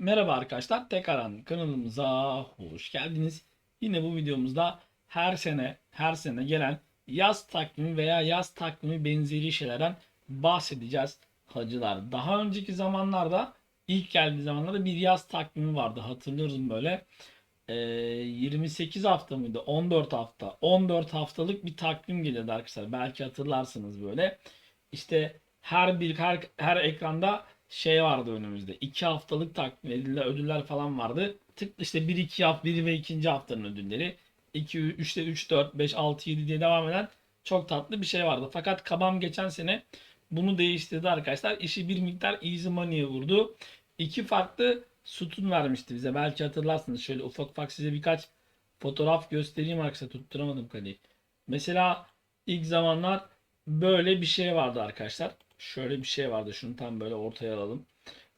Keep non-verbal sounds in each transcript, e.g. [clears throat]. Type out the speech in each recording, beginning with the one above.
Merhaba arkadaşlar, tekrardan kanalımıza hoş geldiniz. Yine bu videomuzda her sene her sene gelen yaz takvimi veya yaz takvimi benzeri şeylerden bahsedeceğiz hacılar. Daha önceki zamanlarda ilk geldiği zamanlarda bir yaz takvimi vardı hatırlıyoruz böyle. Ee, 28 hafta mıydı? 14 hafta. 14 haftalık bir takvim geliyordu arkadaşlar. Belki hatırlarsınız böyle. İşte her bir her, her ekranda şey vardı önümüzde. 2 haftalık takvim edilen ödüller falan vardı. Tık işte 1 2 hafta 1 ve 2. haftanın ödülleri. 2 3'te 3 4 5 6 7 diye devam eden çok tatlı bir şey vardı. Fakat Kabam geçen sene bunu değiştirdi arkadaşlar. İşi bir miktar easy money'e vurdu. İki farklı sütun vermişti bize. Belki hatırlarsınız. Şöyle ufak ufak size birkaç fotoğraf göstereyim arkadaşlar. Tutturamadım kaleyi. Mesela ilk zamanlar böyle bir şey vardı arkadaşlar. Şöyle bir şey vardı. Şunu tam böyle ortaya alalım.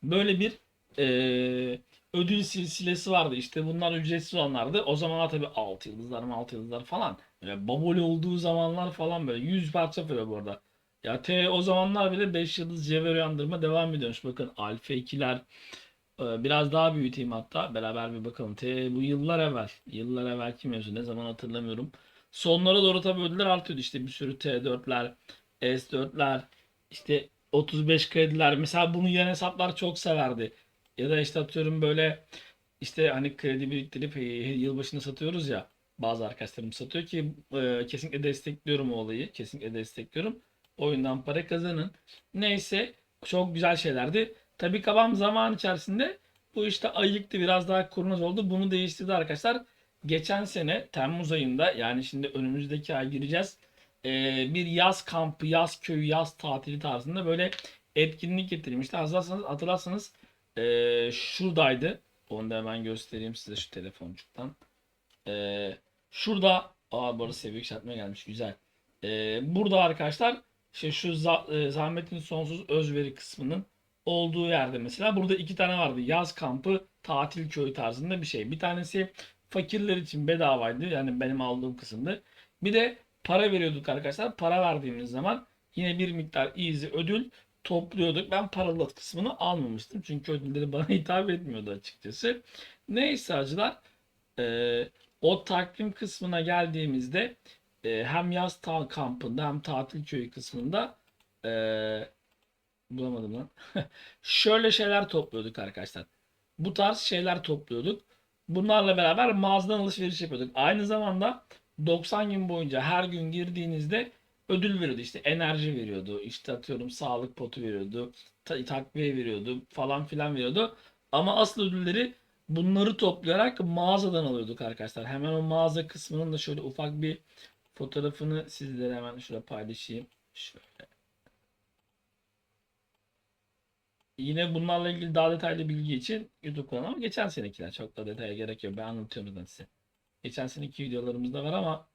Böyle bir eee, ödül silsilesi vardı. İşte bunlar ücretsiz olanlardı. O zamanlar tabii 6 yıldızlar mı 6 yıldızlar falan. Böyle baboli olduğu zamanlar falan böyle 100 parça böyle bu arada. Ya T o zamanlar bile 5 yıldız cevher uyandırma devam ediyormuş. Bakın Alfa 2'ler ee, Biraz daha büyüteyim hatta. Beraber bir bakalım. T bu yıllar evvel. Yıllar evvel kim mevzu ne zaman hatırlamıyorum. Sonlara doğru tabii ödüller artıyordu. İşte bir sürü T4'ler, S4'ler, işte 35 krediler. Mesela bunu yan hesaplar çok severdi. Ya da işte atıyorum böyle işte hani kredi biriktirip e, yılbaşında satıyoruz ya. Bazı arkadaşlarım satıyor ki e, kesinlikle destekliyorum o olayı. Kesinlikle destekliyorum. Oyundan para kazanın. Neyse çok güzel şeylerdi. Tabii kabam zaman içerisinde bu işte ayıktı biraz daha kurnaz oldu. Bunu değiştirdi arkadaşlar. Geçen sene Temmuz ayında yani şimdi önümüzdeki ay gireceğiz. Ee, bir yaz kampı, yaz köyü, yaz tatili tarzında böyle etkinlik getirilmişti. Hatırlarsanız, hatırlarsanız ee, şuradaydı. Onu da hemen göstereyim size şu telefoncuktan. Ee, şurada aa bu arada seviye yükseltmeye gelmiş güzel. Ee, burada arkadaşlar işte şu e, zahmetin sonsuz özveri kısmının olduğu yerde mesela burada iki tane vardı. Yaz kampı, tatil köyü tarzında bir şey. Bir tanesi fakirler için bedavaydı. Yani benim aldığım kısımdı. Bir de para veriyorduk arkadaşlar. Para verdiğimiz zaman yine bir miktar easy ödül topluyorduk. Ben paralı kısmını almamıştım. Çünkü ödülleri bana [laughs] hitap etmiyordu açıkçası. Neyse acılar. Ee, o takvim kısmına geldiğimizde e, hem yaz ta kampında hem tatil köyü kısmında e, bulamadım lan. [laughs] Şöyle şeyler topluyorduk arkadaşlar. Bu tarz şeyler topluyorduk. Bunlarla beraber mağazadan alışveriş yapıyorduk. Aynı zamanda 90 gün boyunca her gün girdiğinizde ödül veriyordu. İşte enerji veriyordu. İşte atıyorum sağlık potu veriyordu. ta- takviye veriyordu falan filan veriyordu. Ama asıl ödülleri bunları toplayarak mağazadan alıyorduk arkadaşlar. Hemen o mağaza kısmının da şöyle ufak bir fotoğrafını sizlere hemen şurada paylaşayım. Şöyle. Yine bunlarla ilgili daha detaylı bilgi için YouTube kanalı ama geçen senekiler çok da detaya gerek yok. Ben anlatıyorum zaten size. Geçen seneki videolarımızda var ama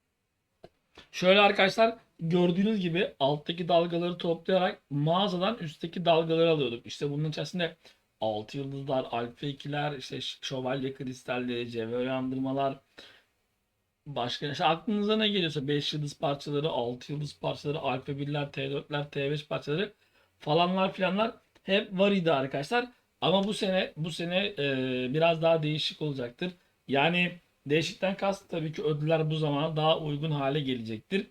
şöyle arkadaşlar gördüğünüz gibi alttaki dalgaları toplayarak mağazadan üstteki dalgaları alıyorduk. İşte bunun içerisinde 6 yıldızlar, alfa 2'ler, işte şövalye kristalleri, cevher uyandırmalar, başka işte aklınıza ne geliyorsa 5 yıldız parçaları, 6 yıldız parçaları, alfa 1'ler, T4'ler, T5 parçaları falanlar filanlar hep var idi arkadaşlar. Ama bu sene bu sene e, biraz daha değişik olacaktır. Yani değişikten kast tabii ki ödüller bu zamana daha uygun hale gelecektir.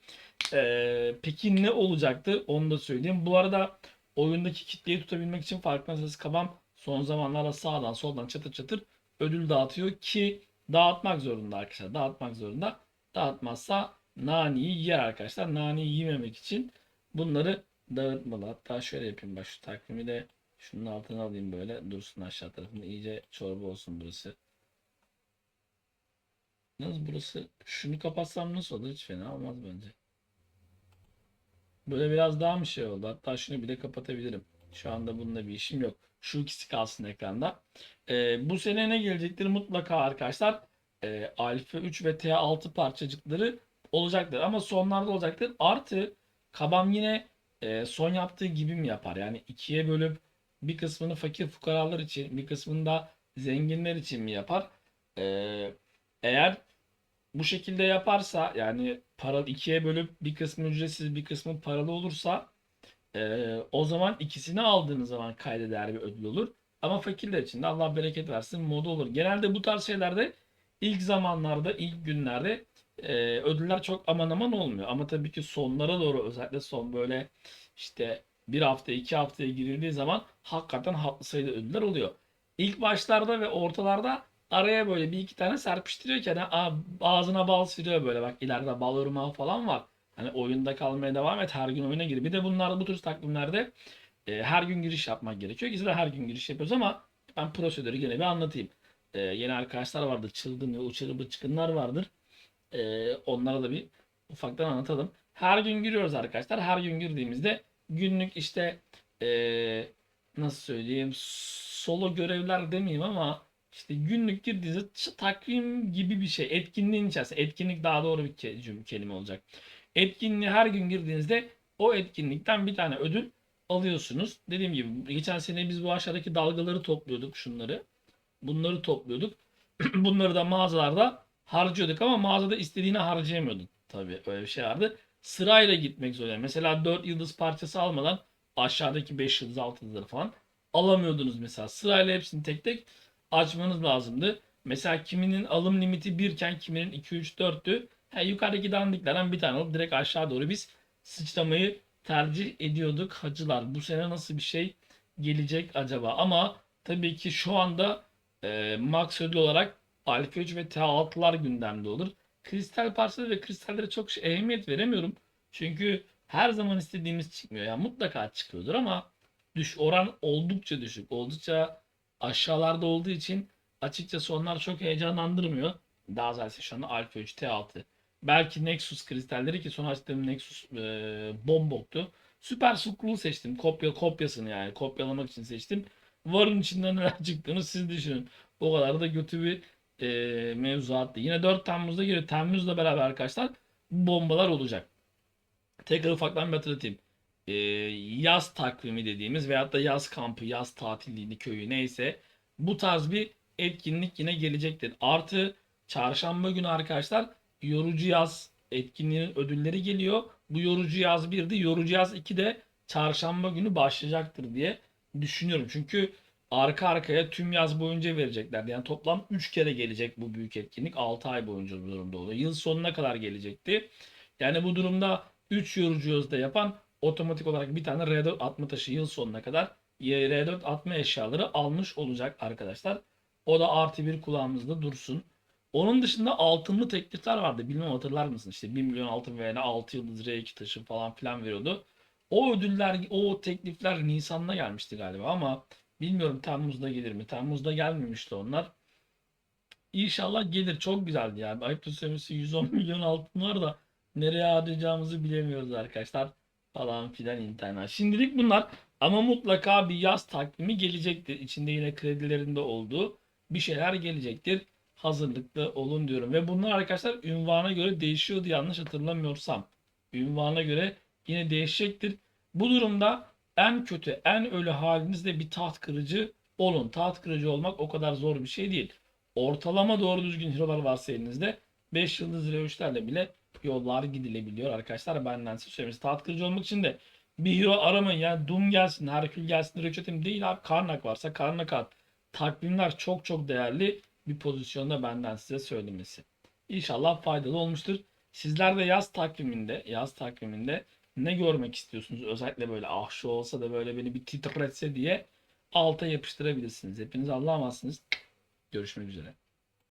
E, peki ne olacaktır? Onu da söyleyeyim. Bu arada oyundaki kitleyi tutabilmek için farkındaysanız Kabam son zamanlarda sağdan soldan çatır çatır ödül dağıtıyor ki dağıtmak zorunda arkadaşlar. Dağıtmak zorunda. Dağıtmazsa naniyi yer arkadaşlar. Naniyi yememek için bunları dağıtmalı. Hatta şöyle yapayım bak şu takvimi de şunun altına alayım böyle dursun aşağı tarafında iyice çorba olsun burası. Yalnız burası şunu kapatsam nasıl olur? Hiç fena olmaz bence. Böyle biraz daha mı şey oldu? Hatta şunu bile kapatabilirim. Şu anda bununla bir işim yok. Şu ikisi kalsın ekranda. Ee, bu sene ne gelecektir? Mutlaka arkadaşlar e, Alfa 3 ve T6 parçacıkları olacaktır. Ama sonlarda olacaktır. Artı Kabam yine e, son yaptığı gibi mi yapar? Yani ikiye bölüp bir kısmını fakir fukaralar için bir kısmını da zenginler için mi yapar? E, eğer bu şekilde yaparsa yani para ikiye bölüp bir kısmı ücretsiz bir kısmı paralı olursa e, o zaman ikisini aldığınız zaman kayda değer bir ödül olur. Ama fakirler için de Allah bereket versin modu olur. Genelde bu tarz şeylerde ilk zamanlarda, ilk günlerde e, ödüller çok aman aman olmuyor. Ama tabii ki sonlara doğru özellikle son böyle işte bir hafta, iki haftaya girildiği zaman hakikaten haklı sayıda ödüller oluyor. İlk başlarda ve ortalarda araya böyle bir iki tane serpiştiriyor ki a- ağzına bal sürüyor böyle bak ileride bal ırmağı falan var. Hani oyunda kalmaya devam et her gün oyuna gir. Bir de bunlar bu tür takvimlerde e, her gün giriş yapmak gerekiyor. Biz de her gün giriş yapıyoruz ama ben prosedürü gene bir anlatayım. E, yeni arkadaşlar vardır, çılgın ve uçarı bıçkınlar vardır. E, onlara da bir ufaktan anlatalım. Her gün giriyoruz arkadaşlar. Her gün girdiğimizde günlük işte e, nasıl söyleyeyim solo görevler demeyeyim ama işte günlük girdiğinizde takvim gibi bir şey. Etkinliğin içerisinde. Etkinlik daha doğru bir ke- kelime olacak. Etkinliğe her gün girdiğinizde o etkinlikten bir tane ödül alıyorsunuz. Dediğim gibi geçen sene biz bu aşağıdaki dalgaları topluyorduk şunları. Bunları topluyorduk. [clears throat] Bunları da mağazalarda harcıyorduk ama mağazada istediğini harcayamıyordun. Tabii öyle bir şey vardı. Sırayla gitmek zorunda. Mesela 4 yıldız parçası almadan aşağıdaki 5 yıldız 6 yıldızları falan alamıyordunuz mesela. Sırayla hepsini tek tek açmanız lazımdı. Mesela kiminin alım limiti 1 iken kiminin 2 3 4'tü. Ha, yukarıdaki dandiklerden bir tane alıp direkt aşağı doğru biz sıçramayı tercih ediyorduk hacılar. Bu sene nasıl bir şey gelecek acaba? Ama tabii ki şu anda e, max ödül olarak Alfa 3 ve T6'lar gündemde olur. Kristal parçaları ve kristallere çok şey, ehemmiyet veremiyorum. Çünkü her zaman istediğimiz çıkmıyor. Yani mutlaka çıkıyordur ama düş oran oldukça düşük. Oldukça aşağılarda olduğu için açıkçası onlar çok heyecanlandırmıyor. Daha ziyade şu anda Alfa 3 T6. Belki Nexus kristalleri ki son açtığım Nexus e, bomboktu. Süper Scroll seçtim. Kopya kopyasını yani kopyalamak için seçtim. Varın içinden neler [laughs] çıktığını siz düşünün. O kadar da kötü bir e, mevzuattı. Yine 4 Temmuz'da geliyor. Temmuz'la beraber arkadaşlar bombalar olacak. Tekrar ufaktan bir hatırlatayım. E, yaz takvimi dediğimiz veyahut da yaz kampı, yaz tatilliydi köyü neyse bu tarz bir etkinlik yine gelecektir. Artı çarşamba günü arkadaşlar yorucu yaz etkinliğinin ödülleri geliyor. Bu yorucu yaz 1'di. Yorucu yaz 2 de çarşamba günü başlayacaktır diye düşünüyorum. Çünkü arka arkaya tüm yaz boyunca verecekler. Yani toplam 3 kere gelecek bu büyük etkinlik. 6 ay boyunca bu durumda oluyor. Yıl sonuna kadar gelecekti. Yani bu durumda 3 yorucu yazda yapan otomatik olarak bir tane R4 atma taşı yıl sonuna kadar R4 atma eşyaları almış olacak arkadaşlar. O da artı bir kulağımızda dursun. Onun dışında altınlı teklifler vardı. Bilmem hatırlar mısın? İşte 1 milyon altın verene 6 yıldız R2 taşı falan filan veriyordu. O ödüller, o teklifler Nisan'da gelmişti galiba ama bilmiyorum Temmuz'da gelir mi? Temmuz'da gelmemişti onlar. İnşallah gelir. Çok güzeldi yani. Ayıptır söylemesi 110 milyon altın var da nereye harcayacağımızı bilemiyoruz arkadaşlar. Falan filan internet. Şimdilik bunlar ama mutlaka bir yaz takvimi gelecektir. İçinde yine kredilerinde olduğu bir şeyler gelecektir. Hazırlıklı olun diyorum. Ve bunlar arkadaşlar ünvana göre değişiyordu yanlış hatırlamıyorsam. Ünvana göre yine değişecektir. Bu durumda en kötü, en ölü halinizde bir taht kırıcı olun. Taht kırıcı olmak o kadar zor bir şey değil. Ortalama doğru düzgün hero'lar varsa elinizde 5 yıldız R3'lerle bile yollar gidilebiliyor arkadaşlar. Benden size söylemesi. Taht kırıcı olmak için de bir hero aramayın. Yani Doom gelsin, Herkül gelsin, Reçetim değil abi. Karnak varsa Karnak at. Takvimler çok çok değerli bir pozisyonda benden size söylemesi. İnşallah faydalı olmuştur. Sizler de yaz takviminde, yaz takviminde ne görmek istiyorsunuz? Özellikle böyle ah şu olsa da böyle beni bir titretse diye alta yapıştırabilirsiniz. Hepiniz Allah'a. Görüşmek üzere.